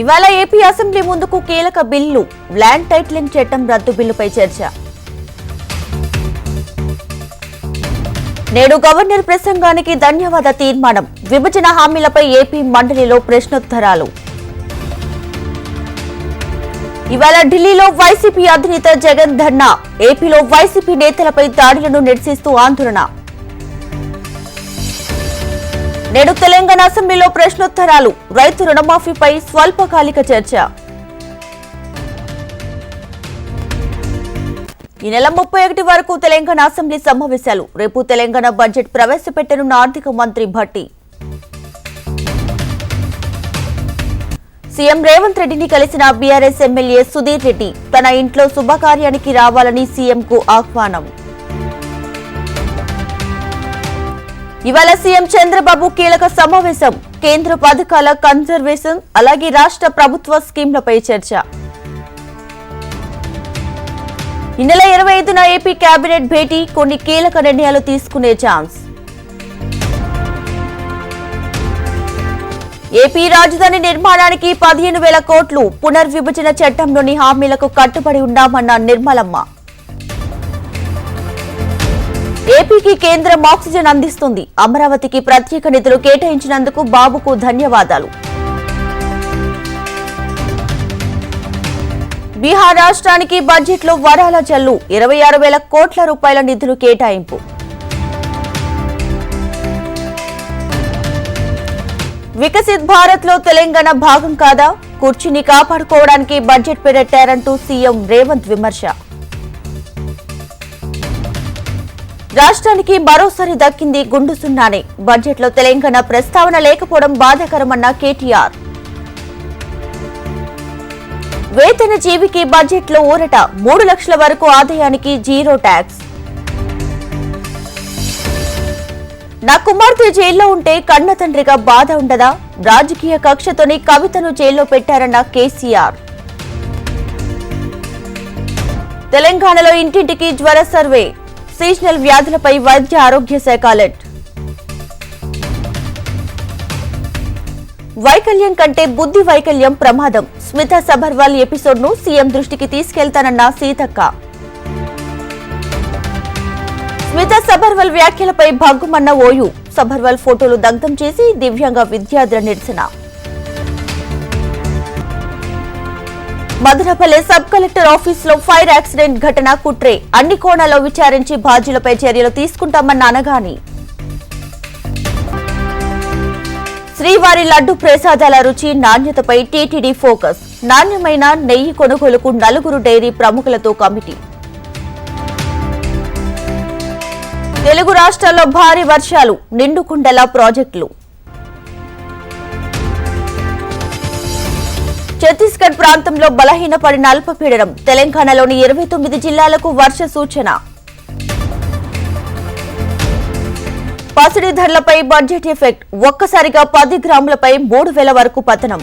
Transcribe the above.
ఇవాళ AP assembly ముందుకు కీలక బిల్లు. ల్యాండ్ టైటిలింగ్ చట్టం రద్దు బిల్లుపై చర్చ. నేడు గవర్నర్ ప్రసంగానికి ధన్యవాద తీర్మానం. విభజన హామీలపై ఏపీ మండలిలో ప్రశ్నోత్తరాలు. ఇవాళ ఢిల్లీలో వైసీపీ అధినేత జగన్ ధర్నా. ఏపీలో వైసీపీ నేతలపై దాడులను నిరసిస్తూ ఆందోళన. నేడు తెలంగాణ అసెంబ్లీలో ప్రశ్నోత్తరాలు. రైతు రుణమాఫీపై స్వల్పకాలిక చర్చ. ఈ నెల ముప్పై ఒకటి వరకు తెలంగాణ అసెంబ్లీ సమావేశాలు. రేపు తెలంగాణ బడ్జెట్ ప్రవేశపెట్టనున్న ఆర్థిక మంత్రి భట్టి. సీఎం రేవంత్ రెడ్డిని కలిసిన బీఆర్ఎస్ ఎమ్మెల్యే సుధీర్ రెడ్డి తన ఇంట్లో శుభకార్యానికి రావాలని సీఎంకు ఆహ్వానం. ఇవాళ సీఎం చంద్రబాబు కీలక సమావేశం. కేంద్ర పథకాల కన్జర్వేషన్ అలాగే రాష్ట్ర ప్రభుత్వ స్కీంలపై చర్చ. ఈ నెల ఇరవై ఐదున ఏపీ కేబినెట్ భేటీ కొన్ని కీలక నిర్ణయాలు తీసుకునే ఛాన్స్. ఏపీ రాజధాని నిర్మాణానికి పదిహేను వేల కోట్లు పునర్విభజన చట్టంలోని హామీలకు కట్టుబడి ఉన్నామన్న నిర్మలమ్మ. ఏపీకి కేంద్రం ఆక్సిజన్ అందిస్తుంది. అమరావతికి ప్రత్యేక నిధులు కేటాయించినందుకు బాబుకు ధన్యవాదాలు. బీహార్ రాష్ట్రానికి బడ్జెట్లో వరాల జల్లు ఇరవై ఆరు వేల కోట్ల రూపాయల నిధులు కేటాయింపు. వికసిత్ భారత్లో తెలంగాణ భాగం కాదా? కుర్చీని కాపాడుకోవడానికి బడ్జెట్ పెట్టారంటూ సీఎం రేవంత్ విమర్శ. రాష్ట్రానికి మరోసారి దక్కింది గుండు సున్నానే. బడ్జెట్లో తెలంగాణ ప్రస్తావన లేకపోవడం బాధాకరమన్న కేటీఆర్. వేతన జీవికి బడ్జెట్లో ఊరట మూడు లక్షల వరకు ఆదాయానికి జీరో ట్యాక్స్. నా కుమార్తె జైల్లో ఉంటే కన్న తండ్రిగా బాధ ఉండదా? రాజకీయ కక్షతోని కవితను జైల్లో పెట్టారన్న కేసీఆర్. తెలంగాణలో ఇంటింటికి జ్వర సర్వే. సీజనల్ వ్యాధులపై వైద్య ఆరోగ్య శాఖ అలర్ట్. వైకల్యం కంటే బుద్ధి వైకల్యం ప్రమాదం. స్మిత సబర్వాల్ ఎపిసోడ్ను సీఎం దృష్టికి తీసుకెళ్తానన్న సీతక్క. స్మిత సబర్వాల్ వ్యాఖ్యలపై భగ్గుమన్న ఓయు. సబర్వాల్ ఫోటోలు దగ్ధం చేసి దివ్యాంగ విద్యార్థుల నిరసన. మదనపల్లె సబ్ కలెక్టర్ ఆఫీస్లో ఫైర్ యాక్సిడెంట్ ఘటన కుట్రే అన్ని కోణాల్లో విచారించి బాధ్యులపై చర్యలు తీసుకుంటామన్న అనగాని. శ్రీవారి లడ్డు ప్రసాదాల రుచి నాణ్యతపై టీటీడీ ఫోకస్. నాణ్యమైన నెయ్యి కొనుగోలుకు నలుగురు డైరీ ప్రముఖులతో కమిటీ. తెలుగు రాష్ట్రాల్లో భారీ వర్షాలు నిండుకుండల ప్రాజెక్టులు. ఛత్తీస్గఢ్ ప్రాంతంలో బలహీనపడిన అల్పపీడనం తెలంగాణలోని ఇరవై తొమ్మిది జిల్లాలకు వర్ష సూచన. పసిడి ధరలపై బడ్జెట్ ఎఫెక్ట్ ఒక్కసారిగా పది గ్రాములపై మూడు వేల వరకు పతనం.